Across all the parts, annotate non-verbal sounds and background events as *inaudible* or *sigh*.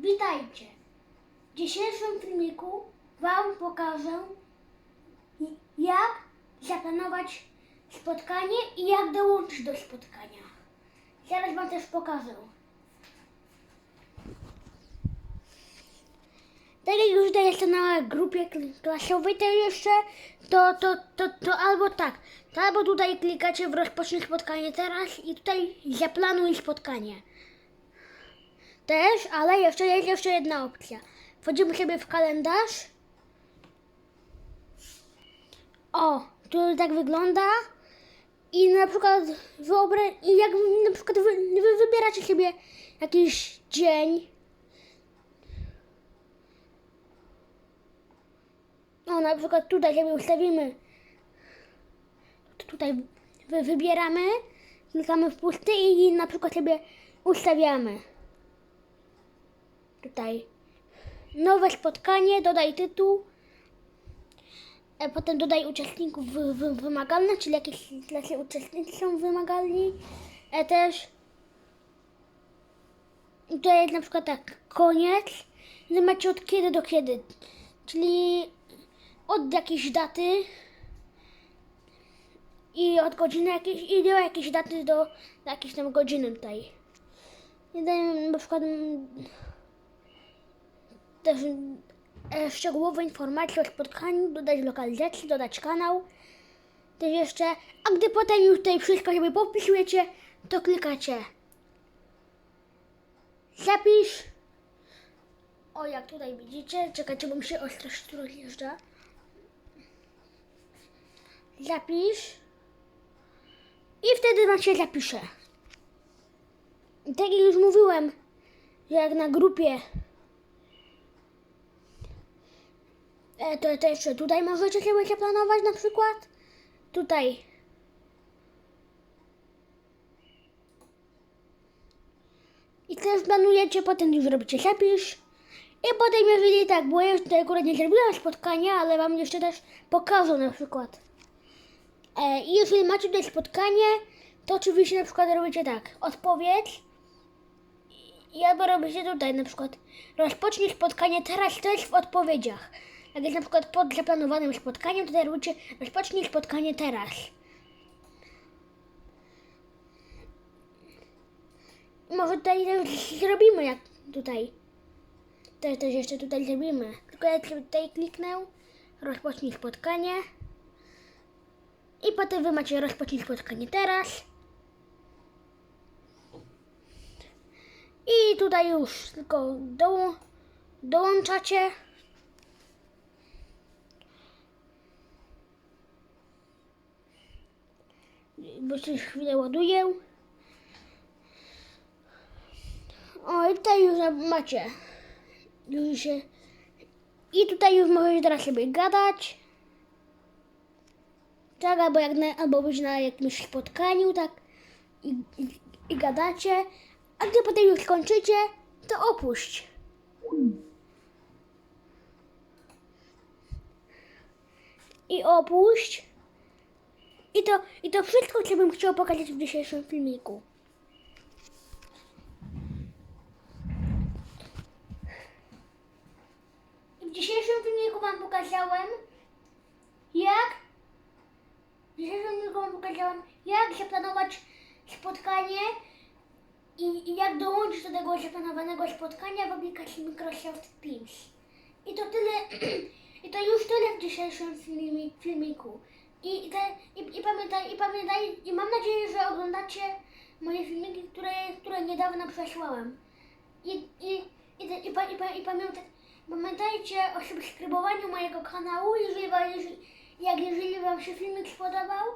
Witajcie! W dzisiejszym filmiku Wam pokażę, jak zaplanować spotkanie i jak dołączyć do spotkania. Zaraz Wam też pokażę. Tak jak już tutaj jestem na grupie kl- klasowej, to jeszcze to, to, to, to albo tak, to albo tutaj klikacie w rozpocznij spotkanie teraz i tutaj zaplanuj spotkanie. Też, ale jeszcze jest jeszcze jedna opcja. Wchodzimy sobie w kalendarz. O, tu tak wygląda. I na przykład wyobraź, i jak na przykład wy, wy wybieracie sobie jakiś dzień. O, na przykład tutaj sobie ustawimy. Tutaj wy, wybieramy, klikamy w pusty i na przykład sobie ustawiamy. Tutaj nowe spotkanie, dodaj tytuł. E, potem dodaj uczestników wy, wy, wymagalnych, czyli jakieś klasy uczestnicy są wymagalni. E, też tutaj jest na przykład tak, koniec. I macie od kiedy do kiedy. Czyli od jakiejś daty i od godziny jakiejś, i do jakiejś daty do, do jakiejś tam godziny tutaj. I daję na przykład też e, szczegółowe informacje o spotkaniu, dodać lokalizację, dodać kanał. Też jeszcze, a gdy potem już tutaj wszystko sobie popisujecie, to klikacie zapisz. O, jak tutaj widzicie, czekajcie, bo mi się ostrość rozjeżdża. Zapisz. I wtedy macie zapiszę. I tak jak już mówiłem, jak na grupie E, to, to jeszcze tutaj możecie sobie zaplanować na przykład. Tutaj. I też planujecie, potem już robicie zapisz. I potem jeżeli tak, bo ja tutaj akurat nie zrobiłam spotkania, ale wam jeszcze też pokażę na przykład. E, I jeżeli macie tutaj spotkanie, to oczywiście na przykład robicie tak, odpowiedź. I albo robicie tutaj na przykład rozpocznij spotkanie teraz, jest w odpowiedziach. Jak jest na przykład pod zaplanowanym spotkaniem, to robicie rozpocznij spotkanie teraz. Może tutaj zrobimy jak tutaj. Też, też jeszcze tutaj zrobimy. Tylko ja tutaj kliknę, rozpocznij spotkanie. I potem wy macie rozpocznij spotkanie teraz. I tutaj już tylko doł dołączacie. Bo się chwilę ładuję. O, i tutaj już macie. Już się... I tutaj już możecie teraz sobie gadać. Tak, albo, jak na, albo być na jakimś spotkaniu, tak. I, i, i gadacie. A gdy potem już skończycie, to opuść. I opuść. I to, I to wszystko, co bym chciał pokazać w dzisiejszym filmiku. W dzisiejszym filmiku Wam pokazałem, jak w dzisiejszym filmiku Wam pokazałem, jak zaplanować spotkanie i, i jak dołączyć do tego zaplanowanego spotkania w aplikacji Microsoft Teams. I to tyle, *clears throat* i to już tyle w dzisiejszym filmi, filmiku. I, i, te, i, i pamiętaj, i pamiętaj, i mam nadzieję, że oglądacie moje filmiki, które, które niedawno przesłałem. I, i, i, te, i, pa, i, pa, i pamiętaj, pamiętajcie o subskrybowaniu mojego kanału, jeżeli, jeżeli, jak jeżeli Wam się filmik spodobał,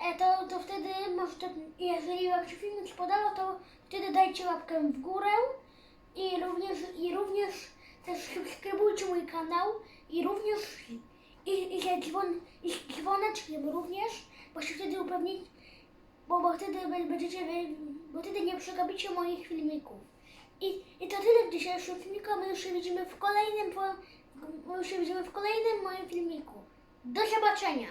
e, to, to wtedy, może to, jeżeli Wam się filmik spodobał, to wtedy dajcie łapkę w górę i również, i również też subskrybujcie mój kanał i również i, i, że dzwon, i z dzwoneczkiem również, bo się wtedy upewnić, bo, bo wtedy będziecie, bo wtedy nie przegapicie moich filmików. I, I to tyle w dzisiejszym filmiku, my już się widzimy w kolejnym, my już się widzimy w kolejnym moim filmiku. Do zobaczenia!